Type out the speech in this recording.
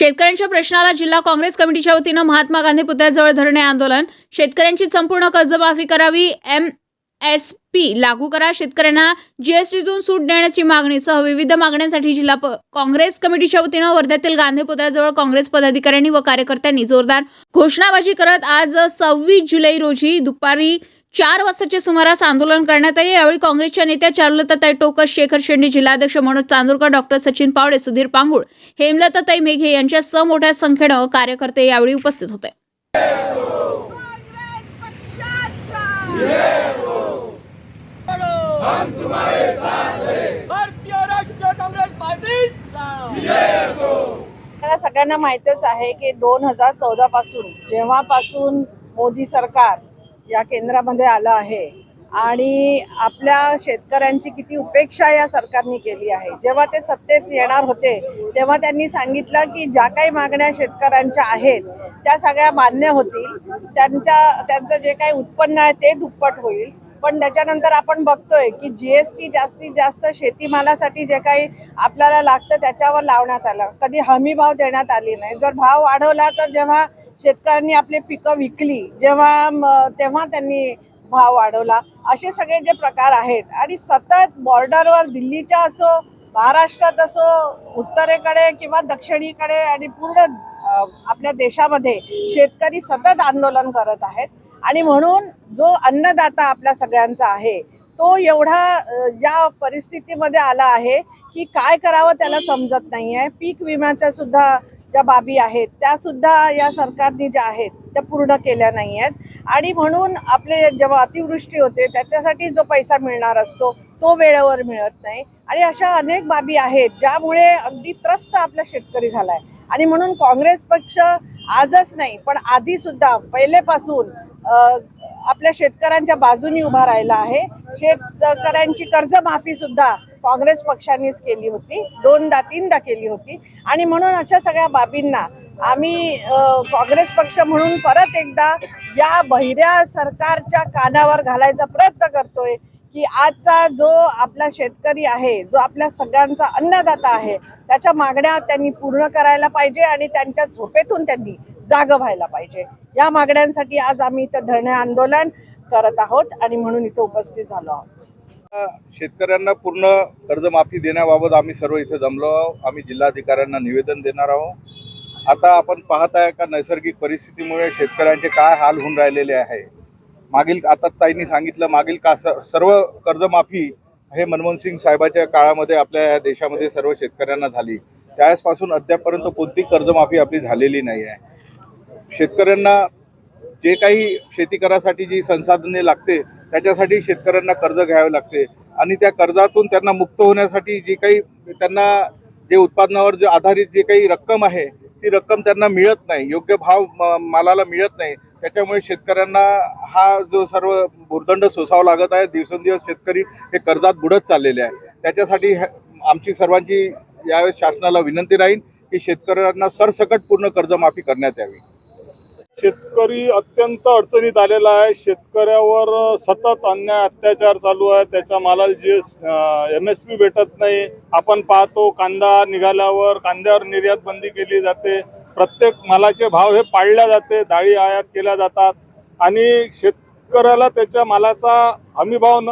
शेतकऱ्यांच्या प्रश्नाला जिल्हा काँग्रेस कमिटीच्या वतीनं महात्मा गांधी पुतळ्याजवळ धरणे आंदोलन. शेतकऱ्यांची संपूर्ण कर्जमाफी करावी एम एस पी लागू करा. शेतकऱ्यांना जीएसटीतून सूट देण्याची मागणीसह विविध मागण्यांसाठी जिल्हा प- काँग्रेस कमिटीच्या वतीनं वर्ध्यातील गांधी पुतळ्याजवळ काँग्रेस पदाधिकाऱ्यांनी व कार्यकर्त्यांनी जोरदार घोषणाबाजी करत आज सव्वीस जुलै रोजी दुपारी चार वाजताच्या सुमारास आंदोलन करण्यात आले. यावेळी काँग्रेसच्या नेत्या चारुलताताई टोकस शेखर शेंडे जिल्हाध्यक्ष मनोज चांदूरकर डॉक्टर सचिन पावडे सुधीर पांगुळ हेमलताताई मेघे यांच्यासह मोठ्या संख्येनं कार्यकर्ते यावेळी उपस्थित होते. सगळ्यांना माहितच आहे की दोन हजार चौदा पासून जेव्हापासून मोदी सरकार या केंद्रामध्ये आलं आहे. आणि आपल्या शेतकऱ्यांची किती उपेक्षा या सरकारने केली आहे. जेव्हा ते सत्तेत येणार होते तेव्हा त्यांनी सांगितलं की ज्या काही मागण्या शेतकऱ्यांच्या आहेत त्या सगळ्या मान्य होतील. त्यांच्या त्यांचं जे काही उत्पन्न आहे ते दुप्पट होईल. पण त्याच्यानंतर आपण बघतोय की जी एस टी जास्तीत जास्त शेतीमालासाठी जे काही आपल्याला लागतं त्याच्यावर लावण्यात आलं. कधी हमी भाव देण्यात आली नाही. जर भाव वाढवला तर जेव्हा शेतकऱ्यांनी आपली पिकं विकली जेव्हा तेव्हा त्यांनी भाव वाढवला. असे सगळे जे प्रकार आहेत आणि सतत बॉर्डरवर दिल्लीच्या असो महाराष्ट्रात असो उत्तरेकडे किंवा दक्षिणेकडे आणि पूर्ण आपल्या देशामध्ये शेतकरी सतत आंदोलन करत आहेत. आणि म्हणून जो अन्नदाता आपल्या सगळ्यांचा आहे तो एवढा या परिस्थितीमध्ये आला आहे की काय करावं त्याला समजत नाही आहे पीक विम्याच्या सुद्धा ज्या बाबी आहेत त्या सुद्धा या सरकारने ज्या आहेत त्या पूर्ण केल्या नाही आहेत. आणि म्हणून आपले जेव्हा अतिवृष्टी होते त्याच्यासाठी जो पैसा मिळणार असतो तो वेळेवर मिळत नाही. आणि अशा अनेक बाबी आहेत ज्यामुळे अगदी त्रस्त आपला शेतकरी झाला आहे आणि म्हणून काँग्रेस पक्ष आजच नाही पण आधी सुद्धा पहिलेपासून आपल्या शेतकऱ्यांच्या बाजूनी उभा राहिला आहे. शेतकऱ्यांची कर्जमाफी सुद्धा काँग्रेस पक्षानेच केली होती. दोनदा तीनदा केली होती. आणि म्हणून अशा सगळ्या बाबींना आम्ही काँग्रेस पक्ष म्हणून परत एकदा या बहिऱ्या सरकारच्या कानावर घालायचा प्रयत्न करतोय की आजचा जो आपला शेतकरी आहे जो आपल्या सगळ्यांचा अन्नदाता आहे त्याच्या मागण्या त्यांनी पूर्ण करायला पाहिजे आणि त्यांच्या झोपेतून त्यांनी जाग व्हायला पाहिजे. या मागण्यांसाठी आज आम्ही इथं धरणे आंदोलन करत आहोत आणि म्हणून इथं उपस्थित झालो आहोत. शेतकऱ्यांना पूर्ण कर्जमाफी देण्याबाबत आम्ही सर्व इथे जमलो आहोत. आम्ही जिल्हाधिकाऱ्यांना निवेदन देणार आहोत. आता आपण पाहत आहे का नैसर्गिक परिस्थितीमुळे शेतकऱ्यांचे काय हाल होऊन राहिलेले आहे? मागील आता ताईंनी सांगितलं मागील का स- सर्व कर्जमाफी हे मनमोहन सिंग साहेबाच्या काळामध्ये आपल्या या देशामध्ये सर्व शेतकऱ्यांना झाली. त्यावेळेसपासून अद्यापपर्यंत कोणती कर्जमाफी आपली झालेली नाही आहे शेतकऱ्यांना जे काही शेती करासाठी जी संसाधने लागते त्याच्यासाठी शेतकऱ्यांना कर्ज घ्यावे लागते. आणि त्या कर्जातून त्यांना मुक्त होण्यासाठी जी काही त्यांना जे उत्पादनावर जे आधारित जे काही रक्कम आहे ती रक्कम त्यांना मिळत नाही. योग्य भाव म- मालाला मिळत नाही. त्याच्यामुळे शेतकऱ्यांना हा जो सर्व भुर्दंड सोसावा लागत आहे दिवसेंदिवस शेतकरी हे कर्जात बुडत चाललेले आहे. त्याच्यासाठी आमची सर्वांची यावेळेस शासनाला विनंती राहील की शेतकऱ्यांना सरसकट पूर्ण कर्जमाफी करण्यात यावी. शेतकरी अत्यंत अडचणीत आलेला आहे. शेतकऱ्यावर सतत अन्याय अत्याचार चालू आहे त्याच्या मालाला जी एम एस पी भेटत नाही. आपण पाहतो कांदा निघाल्यावर कांद्यावर निर्यात बंदी केली जाते. प्रत्येक मालाचे भाव हे पाळल्या जाते. डाळी आयात केल्या जातात. आणि शेतकऱ्याला त्याच्या मालाचा हमीभाव न